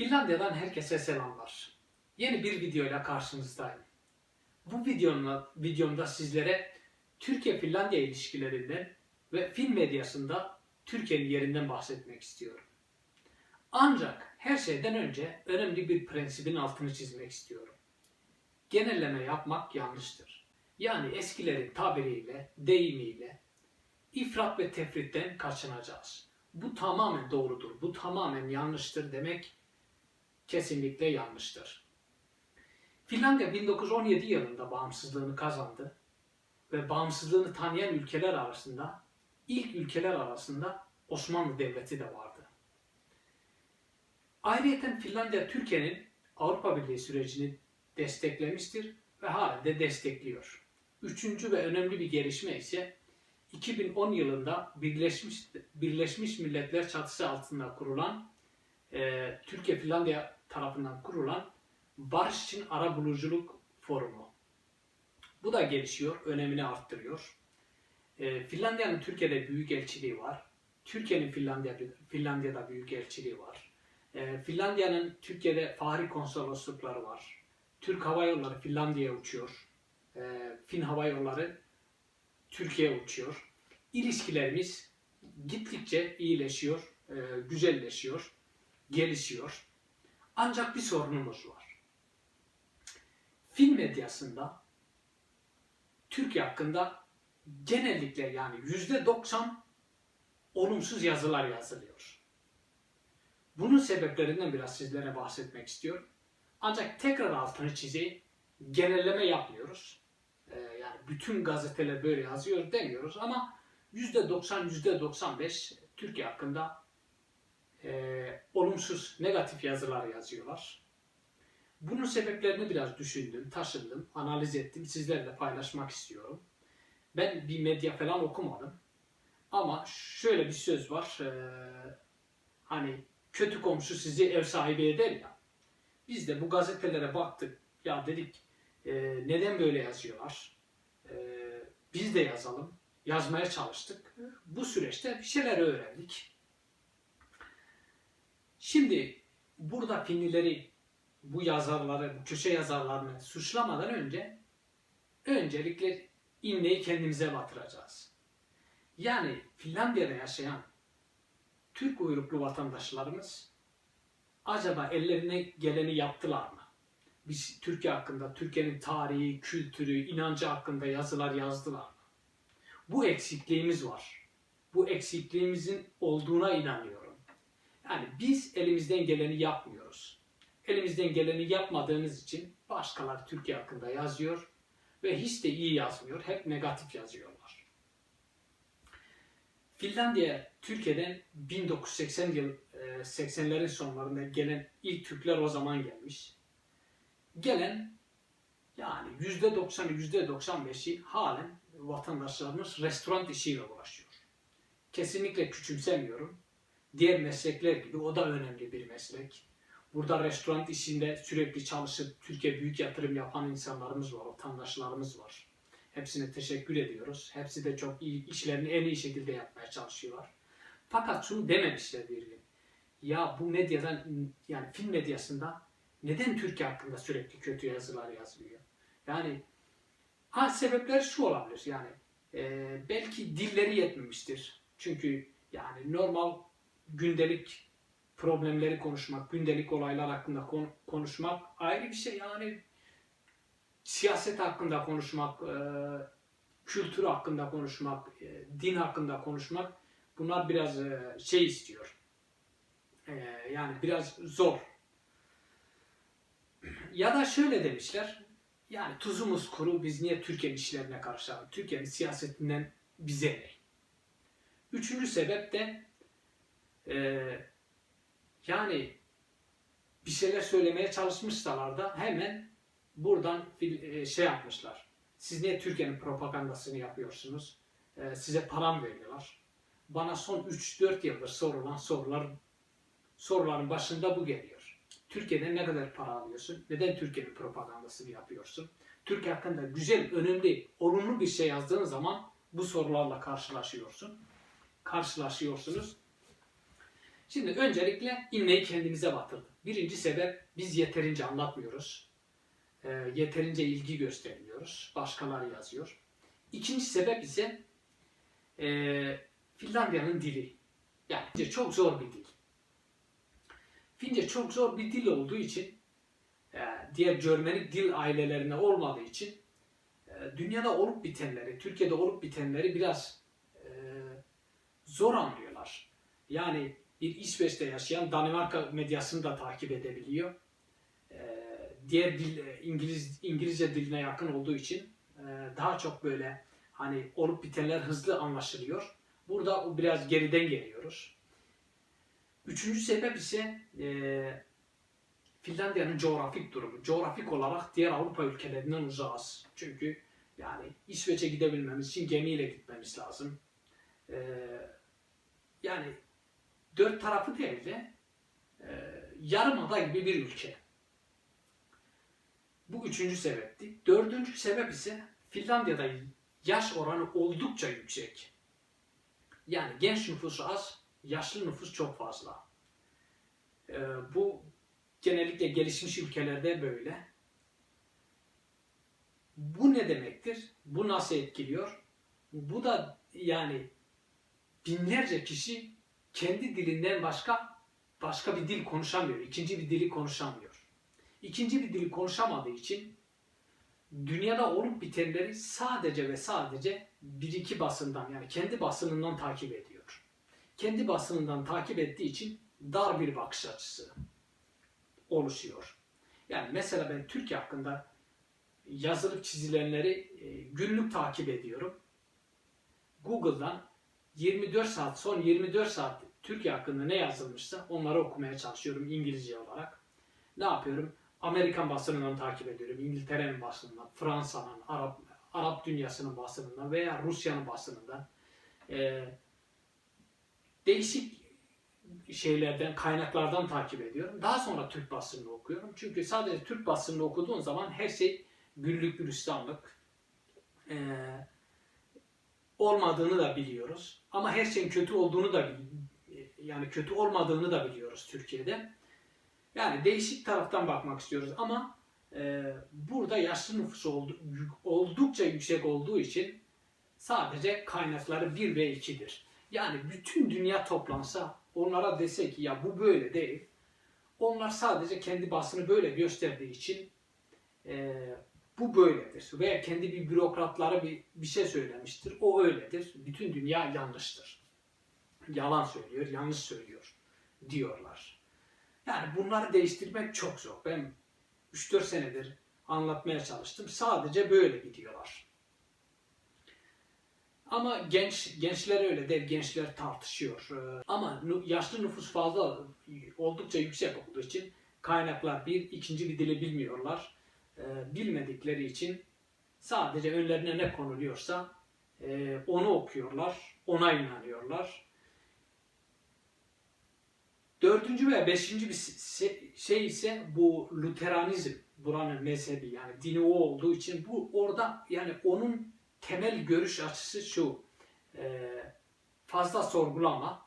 Finlandiya'dan herkese selamlar. Yeni bir videoyla karşınızdayım. Bu videomda, videomda sizlere Türkiye-Finlandiya ilişkilerinden ve film medyasında Türkiye'nin yerinden bahsetmek istiyorum. Ancak her şeyden önce önemli bir prensibin altını çizmek istiyorum. Genelleme yapmak yanlıştır. Yani eskilerin tabiriyle, deyimiyle ifrat ve tefritten kaçınacağız. Bu tamamen doğrudur, bu tamamen yanlıştır demek kesinlikle yanlıştır. Finlandiya 1917 yılında bağımsızlığını kazandı ve bağımsızlığını tanıyan ülkeler arasında ilk ülkeler arasında Osmanlı Devleti de vardı. Ayrıca Finlandiya Türkiye'nin Avrupa Birliği sürecini desteklemiştir ve hala de destekliyor. Üçüncü ve önemli bir gelişme ise 2010 yılında Birleşmiş Birleşmiş Milletler çatısı altında kurulan e, Türkiye Finlandiya tarafından kurulan Barış için Arabuluculuk Forumu. Bu da gelişiyor, önemini arttırıyor. E, Finlandiya'nın Türkiye'de büyük elçiliği var. Türkiye'nin Finlandiya, Finlandiya'da büyük elçiliği var. E, Finlandiya'nın Türkiye'de fahri konsoloslukları var. Türk Hava Yolları Finlandiya'ya uçuyor. E, Fin Hava Yolları Türkiye'ye uçuyor. İlişkilerimiz gittikçe iyileşiyor, e, güzelleşiyor, gelişiyor. Ancak bir sorunumuz var. Film medyasında Türkiye hakkında genellikle yani yüzde 90 olumsuz yazılar yazılıyor. Bunun sebeplerinden biraz sizlere bahsetmek istiyorum. Ancak tekrar altını çizeyim. Genelleme yapmıyoruz. Ee, yani bütün gazeteler böyle yazıyor demiyoruz ama %90, %95 Türkiye hakkında e, olumsuz, negatif yazılar yazıyorlar. Bunun sebeplerini biraz düşündüm, taşındım, analiz ettim, sizlerle paylaşmak istiyorum. Ben bir medya falan okumadım. Ama şöyle bir söz var, e, hani kötü komşu sizi ev sahibi eder ya. Biz de bu gazetelere baktık, ya dedik e, neden böyle yazıyorlar? E, biz de yazalım, yazmaya çalıştık. Bu süreçte bir şeyler öğrendik. Şimdi burada Finlileri, bu yazarları, bu köşe yazarlarını suçlamadan önce öncelikle imleyi kendimize batıracağız. Yani Finlandiya'da yaşayan Türk uyruklu vatandaşlarımız acaba ellerine geleni yaptılar mı? Biz Türkiye hakkında, Türkiye'nin tarihi, kültürü, inancı hakkında yazılar yazdılar mı? Bu eksikliğimiz var. Bu eksikliğimizin olduğuna inanıyorum. Yani biz elimizden geleni yapmıyoruz. Elimizden geleni yapmadığımız için başkaları Türkiye hakkında yazıyor ve hiç de iyi yazmıyor. Hep negatif yazıyorlar. Finlandiya Türkiye'den 1980 yıl 80'lerin sonlarında gelen ilk Türkler o zaman gelmiş. Gelen yani %90'ı %95'i halen vatandaşlarımız restoran işiyle uğraşıyor. Kesinlikle küçümsemiyorum. Diğer meslekler gibi o da önemli bir meslek. Burada restoran işinde sürekli çalışıp Türkiye büyük yatırım yapan insanlarımız var, vatandaşlarımız var. Hepsine teşekkür ediyoruz. Hepsi de çok iyi işlerini en iyi şekilde yapmaya çalışıyorlar. Fakat şunu dememişler bir gün. Ya bu medyadan yani film medyasında neden Türkiye hakkında sürekli kötü yazılar yazılıyor? Yani ha sebepler şu olabilir yani e, belki dilleri yetmemiştir. Çünkü yani normal gündelik problemleri konuşmak, gündelik olaylar hakkında kon- konuşmak ayrı bir şey. Yani siyaset hakkında konuşmak, e, kültür hakkında konuşmak, e, din hakkında konuşmak bunlar biraz e, şey istiyor. E, yani biraz zor. Ya da şöyle demişler. Yani tuzumuz kuru biz niye Türkiye'nin işlerine karışalım? Türkiye'nin siyasetinden bize ne? Üçüncü sebep de e, yani bir şeyler söylemeye çalışmışsalar da hemen buradan bir şey yapmışlar. Siz niye Türkiye'nin propagandasını yapıyorsunuz? E, size param veriyorlar. Bana son 3-4 yıldır sorulan sorular soruların başında bu geliyor. Türkiye'den ne kadar para alıyorsun? Neden Türkiye'nin propagandasını yapıyorsun? Türkiye hakkında güzel, önemli, olumlu bir şey yazdığın zaman bu sorularla karşılaşıyorsun. Karşılaşıyorsunuz. Şimdi öncelikle inneyi kendimize batırdık. Birinci sebep biz yeterince anlatmıyoruz. Ee, yeterince ilgi göstermiyoruz. Başkaları yazıyor. İkinci sebep ise e, Finlandiya'nın dili. Yani Fince çok zor bir dil. Fince çok zor bir dil olduğu için e, diğer Germanik dil ailelerine olmadığı için e, dünyada olup bitenleri, Türkiye'de olup bitenleri biraz e, zor anlıyorlar. Yani bir İsveç'te yaşayan Danimarka medyasını da takip edebiliyor. E, diğer dil e, İngiliz İngilizce diline yakın olduğu için e, daha çok böyle hani olup bitenler hızlı anlaşılıyor. Burada biraz geriden geliyoruz. Üçüncü sebep ise e, Finlandiya'nın coğrafik durumu. Coğrafik olarak diğer Avrupa ülkelerinden uzağız. Çünkü yani İsveç'e gidebilmemiz için gemiyle gitmemiz lazım. E, yani dört tarafı değil de e, yarımada gibi bir ülke. Bu üçüncü sebepti. Dördüncü sebep ise Finlandiya'da yaş oranı oldukça yüksek. Yani genç nüfusu az, yaşlı nüfus çok fazla. Ee, bu genellikle gelişmiş ülkelerde böyle. Bu ne demektir? Bu nasıl etkiliyor? Bu da yani binlerce kişi kendi dilinden başka başka bir dil konuşamıyor. ikinci bir dili konuşamıyor. İkinci bir dili konuşamadığı için dünyada olup bitenleri sadece ve sadece bir iki basından yani kendi basınından takip ediyor. Kendi basınından takip ettiği için dar bir bakış açısı oluşuyor. Yani mesela ben Türkiye hakkında yazılıp çizilenleri e, günlük takip ediyorum. Google'dan 24 saat son 24 saat Türkiye hakkında ne yazılmışsa onları okumaya çalışıyorum İngilizce olarak. Ne yapıyorum? Amerikan basınından takip ediyorum. İngiltere'nin basınından, Fransa'nın, Arap Arap dünyasının basınından veya Rusya'nın basınından. Ee, değişik şeylerden, kaynaklardan takip ediyorum. Daha sonra Türk basınını okuyorum. Çünkü sadece Türk basınını okuduğun zaman her şey güllük gülistanlık ee, olmadığını da biliyoruz. Ama her şeyin kötü olduğunu da yani kötü olmadığını da biliyoruz Türkiye'de. Yani değişik taraftan bakmak istiyoruz ama e, burada yaşlı nüfus oldu, oldukça yüksek olduğu için sadece kaynakları 1 ve 2'dir. Yani bütün dünya toplansa onlara dese ki ya bu böyle değil. Onlar sadece kendi basını böyle gösterdiği için e, bu böyledir. Veya kendi bir bürokratlara bir, bir şey söylemiştir. O öyledir. Bütün dünya yanlıştır. Yalan söylüyor, yanlış söylüyor diyorlar. Yani bunları değiştirmek çok zor. Ben 3-4 senedir anlatmaya çalıştım. Sadece böyle gidiyorlar. Ama genç gençler öyle değil. Gençler tartışıyor. Ee, Ama yaşlı nüfus fazla oldukça yüksek olduğu için kaynaklar bir, ikinci bir dili bilmiyorlar. Ee, bilmedikleri için sadece önlerine ne konuluyorsa e, onu okuyorlar, ona inanıyorlar. Dördüncü ve beşinci bir şey ise bu Luteranizm. Buranın mezhebi yani dini o olduğu için bu orada yani onun temel görüş açısı şu. E, fazla sorgulama.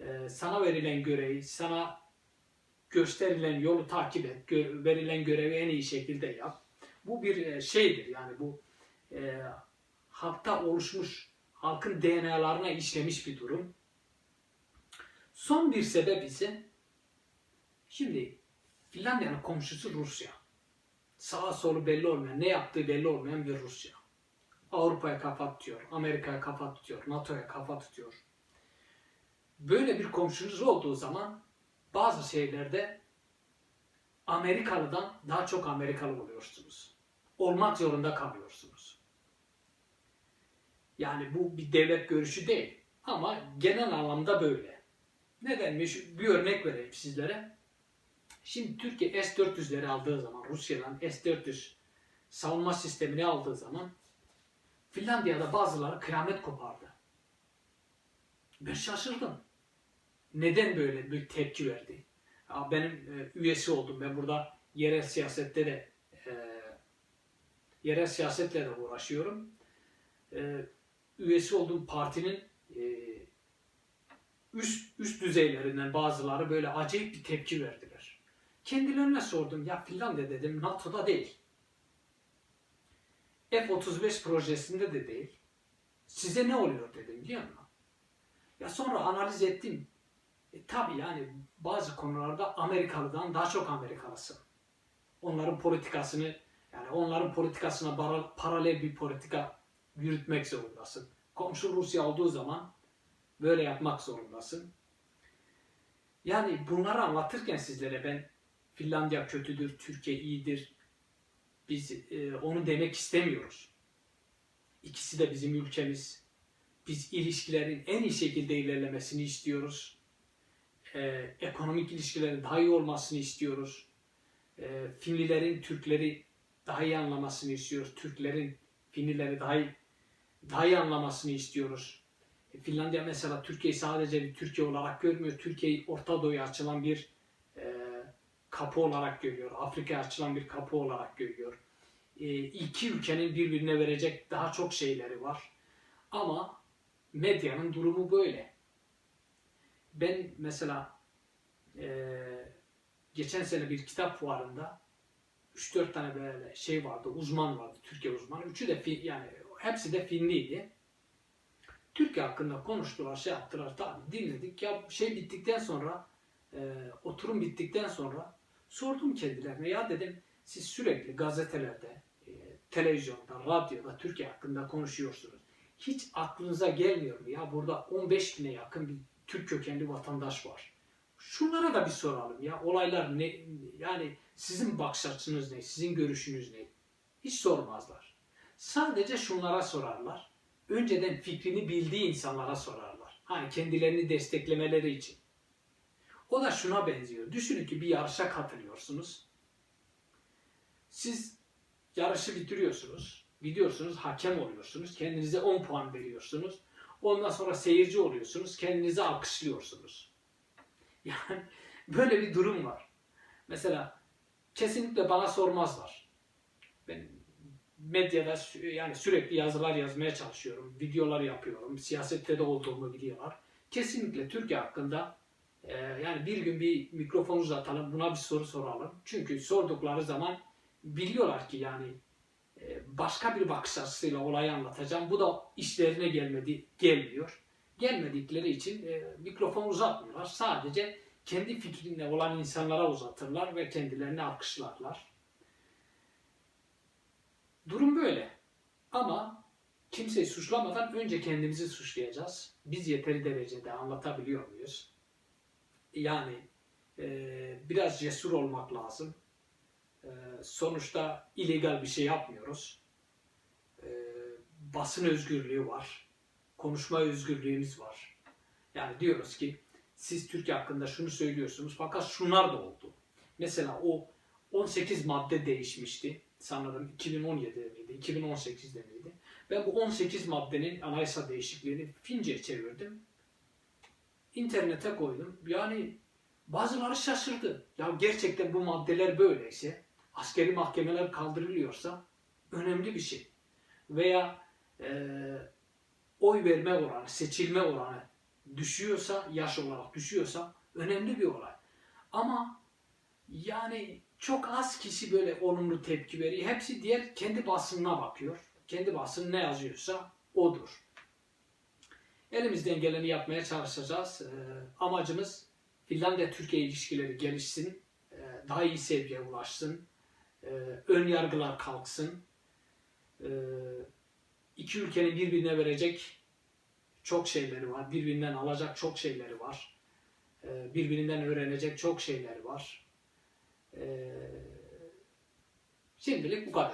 E, sana verilen görevi, sana gösterilen yolu takip et. Gö verilen görevi en iyi şekilde yap. Bu bir şeydir yani bu e, halkta oluşmuş, halkın DNA'larına işlemiş bir durum. Son bir sebep ise şimdi Finlandiya'nın komşusu Rusya. Sağa solu belli olmayan, ne yaptığı belli olmayan bir Rusya. Avrupa'ya kafa tutuyor, Amerika'ya kafa tutuyor, NATO'ya kafa tutuyor. Böyle bir komşunuz olduğu zaman bazı şeylerde Amerikalı'dan daha çok Amerikalı oluyorsunuz. Olmak zorunda kalıyorsunuz. Yani bu bir devlet görüşü değil ama genel anlamda böyle. Nedenmiş? Bir örnek vereyim sizlere. Şimdi Türkiye S-400'leri aldığı zaman, Rusya'dan S-400 savunma sistemini aldığı zaman Finlandiya'da bazıları kıyamet kopardı. Ben şaşırdım. Neden böyle bir tepki verdi? Benim e, üyesi oldum. Ben burada yerel siyasette de e, yerel siyasetle de uğraşıyorum. E, üyesi olduğum partinin üst, üst düzeylerinden bazıları böyle acayip bir tepki verdiler. Kendilerine sordum ya Finlandiya dedim NATO'da değil. F-35 projesinde de değil. Size ne oluyor dedim biliyor musun? Ya sonra analiz ettim. E, tabii yani bazı konularda Amerikalı'dan daha çok Amerikalısın. Onların politikasını yani onların politikasına para- paralel bir politika yürütmek zorundasın. Komşu Rusya olduğu zaman böyle yapmak zorundasın. Yani bunları anlatırken sizlere ben Finlandiya kötüdür, Türkiye iyidir. Biz e, onu demek istemiyoruz. İkisi de bizim ülkemiz. Biz ilişkilerin en iyi şekilde ilerlemesini istiyoruz. E, ekonomik ilişkilerin daha iyi olmasını istiyoruz. E, Finlilerin Türkleri daha iyi anlamasını istiyoruz. Türklerin Finlileri daha iyi, daha iyi anlamasını istiyoruz. E, Finlandiya mesela Türkiye'yi sadece bir Türkiye olarak görmüyor. Türkiye'yi Orta Doğu'ya açılan bir e, kapı olarak görüyor. Afrika'ya açılan bir kapı olarak görüyor. E, iki ülkenin birbirine verecek daha çok şeyleri var. Ama medyanın durumu böyle. Ben mesela e, geçen sene bir kitap fuarında 3-4 tane böyle şey vardı, uzman vardı, Türkiye uzmanı. Üçü de fi- yani hepsi de Finliydi. Türkiye hakkında konuştular, şey yaptılar, tabii dinledik. Ya şey bittikten sonra, e, oturum bittikten sonra sordum kendilerine. Ya dedim siz sürekli gazetelerde, e, televizyonda, radyoda Türkiye hakkında konuşuyorsunuz. Hiç aklınıza gelmiyor mu ya burada 15 bine yakın bir Türk kökenli vatandaş var. Şunlara da bir soralım ya olaylar ne yani sizin bakış açınız ne, sizin görüşünüz ne? Hiç sormazlar. Sadece şunlara sorarlar. Önceden fikrini bildiği insanlara sorarlar. Hani kendilerini desteklemeleri için. O da şuna benziyor. Düşünün ki bir yarışa katılıyorsunuz. Siz yarışı bitiriyorsunuz. Gidiyorsunuz, hakem oluyorsunuz. Kendinize 10 puan veriyorsunuz. Ondan sonra seyirci oluyorsunuz. Kendinizi alkışlıyorsunuz. Yani böyle bir durum var. Mesela kesinlikle bana sormazlar. Ben medyada yani sürekli yazılar yazmaya çalışıyorum. Videolar yapıyorum. Siyasette de olduğumu biliyorlar. Kesinlikle Türkiye hakkında e, yani bir gün bir mikrofon uzatalım buna bir soru soralım. Çünkü sordukları zaman biliyorlar ki yani başka bir bakış açısıyla olayı anlatacağım. Bu da işlerine gelmedi, gelmiyor. Gelmedikleri için e, mikrofon uzatmıyorlar. Sadece kendi fikrinde olan insanlara uzatırlar ve kendilerini alkışlarlar. Durum böyle. Ama kimseyi suçlamadan önce kendimizi suçlayacağız. Biz yeteri derecede anlatabiliyor muyuz? Yani e, biraz cesur olmak lazım. E, sonuçta illegal bir şey yapmıyoruz. E, basın özgürlüğü var. Konuşma özgürlüğümüz var. Yani diyoruz ki siz Türkiye hakkında şunu söylüyorsunuz fakat şunlar da oldu. Mesela o 18 madde değişmişti. Sanırım 2017'de miydi, 2018'de miydi? Ben bu 18 maddenin anayasa değişikliğini Fince çevirdim. İnternete koydum. Yani bazıları şaşırdı. Ya gerçekten bu maddeler böyleyse, askeri mahkemeler kaldırılıyorsa önemli bir şey. Veya eee oy verme oranı, seçilme oranı düşüyorsa, yaş olarak düşüyorsa önemli bir olay. Ama yani çok az kişi böyle olumlu tepki veriyor. Hepsi diğer kendi basınına bakıyor. Kendi basın ne yazıyorsa odur. Elimizden geleni yapmaya çalışacağız. Ee, amacımız Finlandiya-Türkiye ilişkileri gelişsin. ee, daha iyi sevgiye ulaşsın. Ee, ön yargılar kalksın. Ee, iki ülkenin birbirine verecek çok şeyleri var. Birbirinden alacak çok şeyleri var. Ee, birbirinden öğrenecek çok şeyleri var. Şimdilik bu kadar.